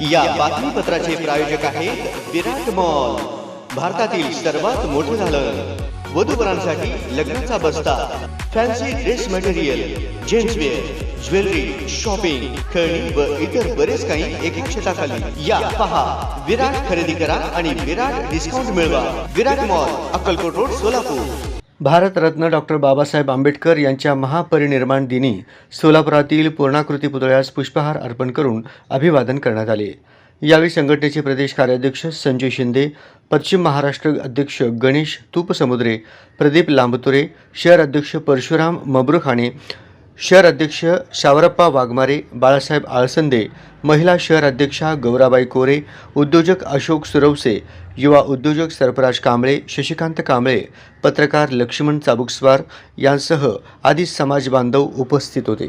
या बातमीपत्राचे प्रायोजक आहेत विराट मॉल. भारतातील सर्वात मोठं झालं. वधूवरांसाठी लग्नाचा बस्ता fancy dress material gents wear jewellery shopping खेळणी व इतर बरेच काही एका छताखाली. या पहा विराट खरेदी करा आणि विराट डिस्काउंट मिळवा. Virat mall Akkalkot road Solapur. Bharat Ratna doctor Babasaheb Ambedkar यांच्या महापरिनिर्वाण दिनी सोलापुरातील पूर्णाकृती पुतळ्यास पुष्पहार अर्पण करून अभिवादन करण्यात आले. यावेळी संघटनेचे प्रदेश कार्याध्यक्ष संजय शिंदे पश्चिम महाराष्ट्र अध्यक्ष गणेश तुपसमुद्रे प्रदीप लांबतुरे शहर अध्यक्ष परशुराम मब्रुखाणे शहर अध्यक्ष शावरप्पा वाघमारे बाळासाहेब आळसंदे महिला शहर अध्यक्षा गौराबाई कोरे उद्योजक अशोक सुरवसे युवा उद्योजक सरफराज कांबळे शशिकांत कांबळे पत्रकार लक्ष्मण चाबुकस्वार यांसह आदी समाज बांधव उपस्थित होते.